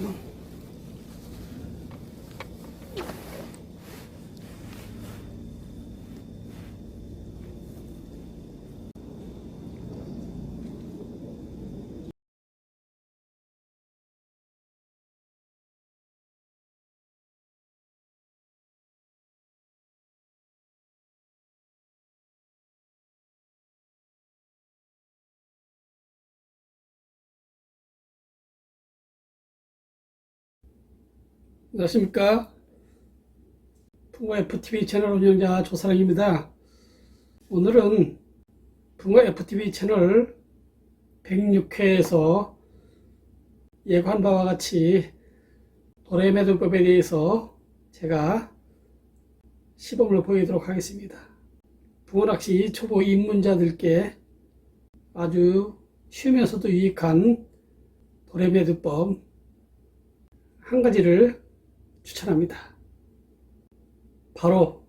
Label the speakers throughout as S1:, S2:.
S1: Mm-hmm. 안녕하십니까. 풍과 FTV 채널 운영자 조사랑입니다. 오늘은 풍과 FTV 채널 106회에서 예고한 바와 같이 도래매듭법에 대해서 제가 시범을 보이도록 하겠습니다. 붕어낚시 초보 입문자들께 아주 쉬우면서도 유익한 도래매듭법 한 가지를 추천합니다. 바로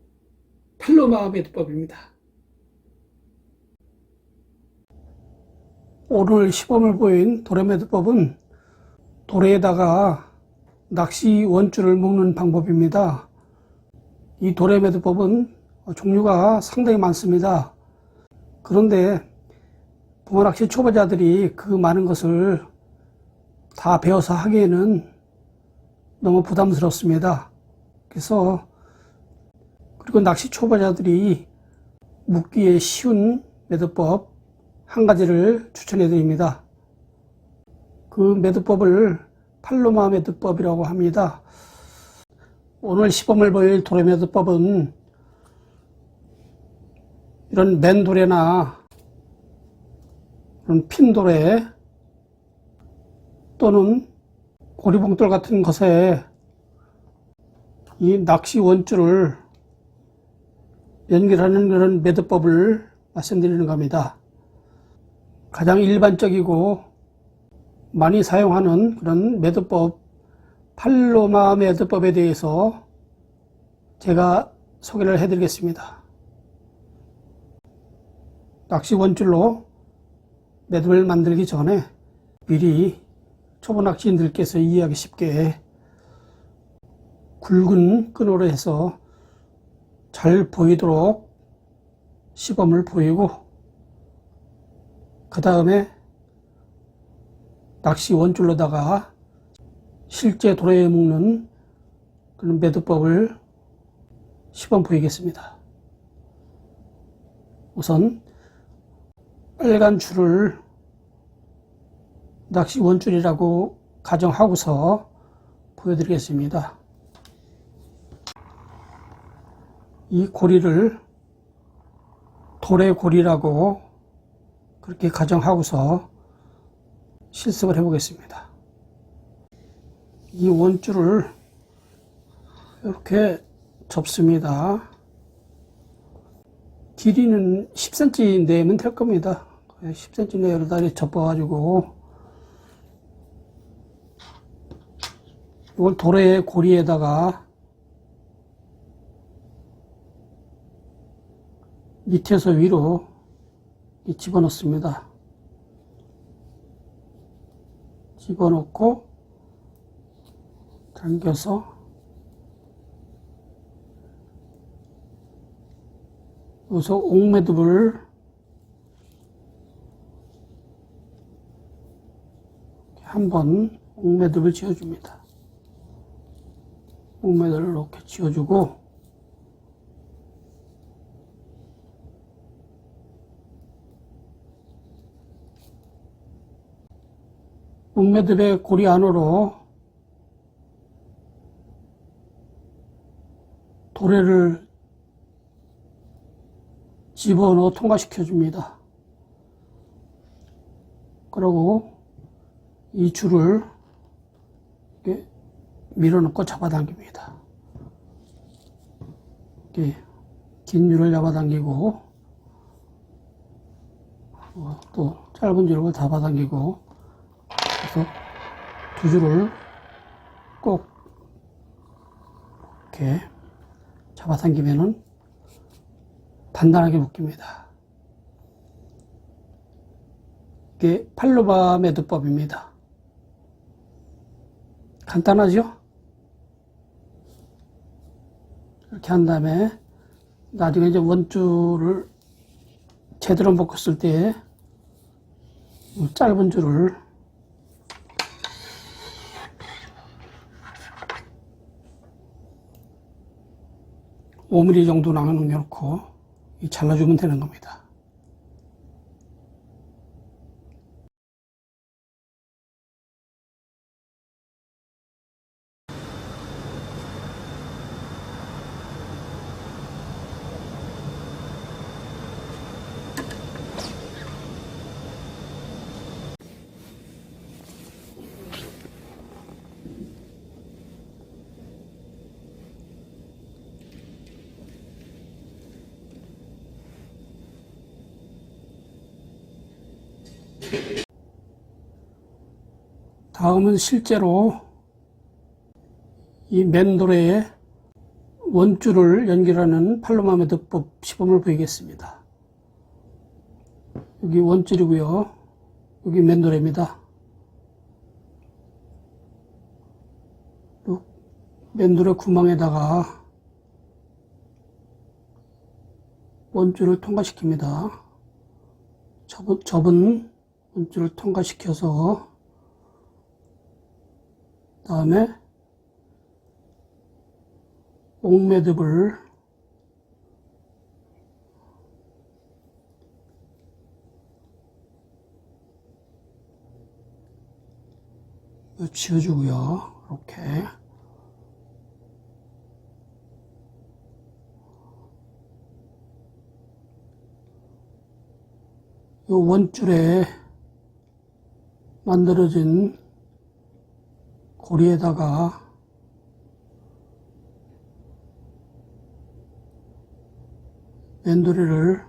S1: 팔로마 매듭법입니다. 오늘 시범을 보인 도래매듭법은 도래에다가 낚시 원줄을 묶는 방법입니다. 이 도래매듭법은 종류가 상당히 많습니다. 그런데 붕어낚시 초보자들이 그 많은 것을 다 배워서 하기에는 너무 부담스럽습니다. 그래서 그리고 낚시 초보자들이 묻기에 쉬운 매듭법 한 가지를 추천해 드립니다. 그 매듭법을 팔로마 매듭법이라고 합니다. 오늘 시범을 보일 도래 매듭법은 이런 맨 도래나 이런 핀 도래 또는 고리봉돌 같은 것에 이 낚시 원줄을 연결하는 그런 매듭법을 말씀드리는 겁니다. 가장 일반적이고 많이 사용하는 그런 매듭법, 팔로마 매듭법에 대해서 제가 소개를 해드리겠습니다. 낚시 원줄로 매듭을 만들기 전에 미리 초보 낚시인들께서 이해하기 쉽게 굵은 끈으로 해서 잘 보이도록 시범을 보이고 그 다음에 낚시 원줄로다가 실제 도래에 묶는 그런 매듭법을 시범 보이겠습니다. 우선 빨간 줄을 낚시 원줄이라고 가정하고서 보여드리겠습니다. 이 고리를 도래고리라고 그렇게 가정하고서 실습을 해보겠습니다. 이 원줄을 이렇게 접습니다. 길이는 10cm 내면 될 겁니다. 10cm 내로 다리 접어가지고 이걸 도래 고리에다가 밑에서 위로 집어넣습니다. 집어넣고 당겨서 여기서 옥매듭을 한번 옥매듭을 지어줍니다. 옥매듭을 이렇게 지어주고 옥매듭의 고리 안으로 도래를 집어넣어 통과시켜 줍니다. 그리고 이 줄을 이렇게 밀어넣고 잡아당깁니다. 이렇게 긴 줄을 잡아당기고 어, 또 짧은 줄을 잡아당기고 그래서 두 줄을 꼭 이렇게 잡아당기면은 단단하게 묶입니다. 이게 팔로바 매듭법입니다. 간단하죠? 이렇게 한 다음에 나중에 이제 원줄을 제대로 묶었을 때 짧은 줄을 5mm 정도 남겨놓고 잘라주면 되는 겁니다. 다음은 실제로 이 맨도레에 원줄을 연결하는 팔로마메드법 시범을 보이겠습니다. 여기 원줄이고요. 여기 맨도레입니다. 맨도레 구멍에다가 원줄을 통과시킵니다. 접은, 접은 원 줄을 통과시켜서 다음에 옥매듭을 지어주고요. 이렇게 이 원줄에 만들어진 고리에다가 맨도리를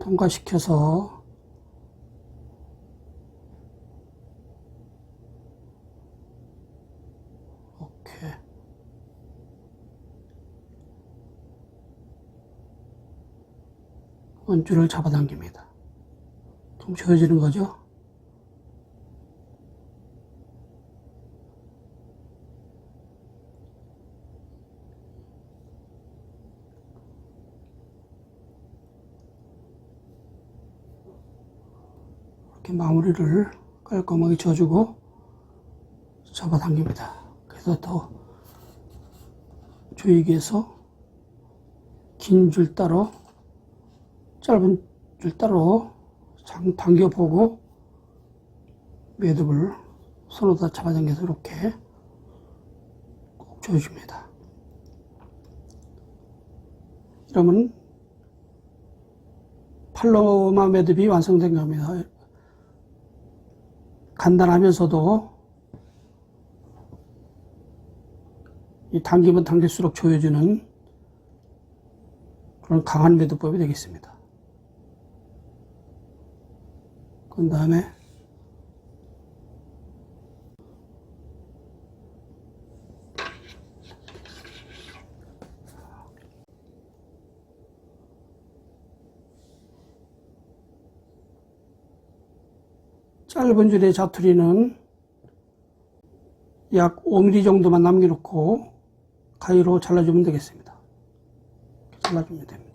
S1: 통과시켜서 이렇게 원줄을 잡아당깁니다. 좀 지워지는 거죠? 이렇게 마무리를 깔끔하게 져주고 잡아당깁니다. 그래서 더 조이기해서 긴 줄 따로 짧은 줄 따로 장 당겨보고 매듭을 손으로 잡아당겨서 이렇게 꼭 조여줍니다. 이러면 팔로마 매듭이 완성된 겁니다. 간단하면서도 이 당기면 당길수록 조여주는 그런 강한 매듭법이 되겠습니다. 그 다음에 짧은 줄의 자투리는 약 5mm 정도만 남겨놓고 가위로 잘라주면 되겠습니다. 잘라주면 됩니다.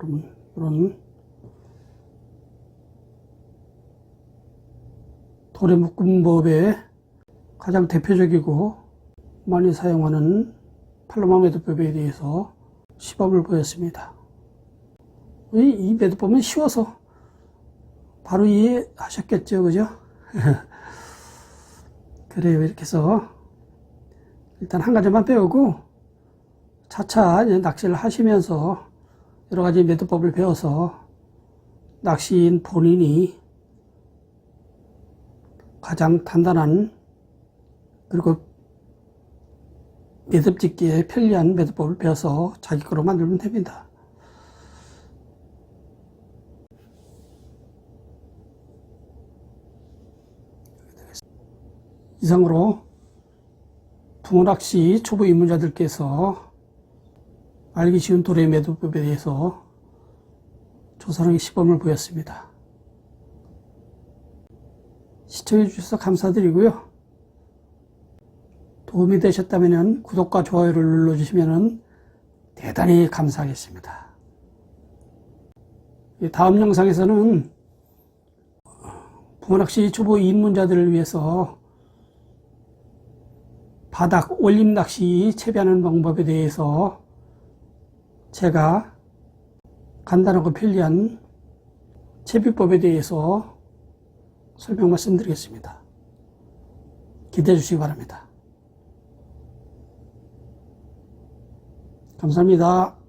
S1: 그러면 이런 도래 묶음법의 가장 대표적이고 많이 사용하는 팔로마 매듭법에 대해서 시범을 보였습니다. 이, 이 매듭법은 쉬워서 바로 이해하셨겠죠, 그죠? 그래요, 이렇게 해서 일단 한 가지만 배우고 차차 낚시를 하시면서 여러 가지 매듭법을 배워서 낚시인 본인이 가장 단단한 그리고 매듭 짓기에 편리한 매듭법을 배워서 자기 거로 만들면 됩니다. 이상으로 붕어낚시 초보 입문자들께서 알기 쉬운 도래 매듭법에 대해서 조사하는 시범을 보였습니다. 시청해 주셔서 감사드리고요. 도움이 되셨다면 구독과 좋아요를 눌러주시면 대단히 감사하겠습니다. 다음 영상에서는 붕어낚시 초보 입문자들을 위해서 바닥 올림 낚시 채비하는 방법에 대해서 제가 간단하고 편리한 채비법에 대해서 설명 말씀드리겠습니다. 기대해 주시기 바랍니다. 감사합니다.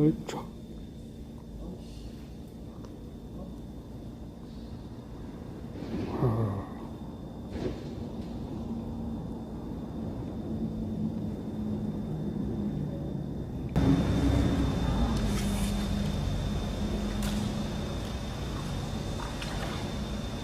S1: 옳죠.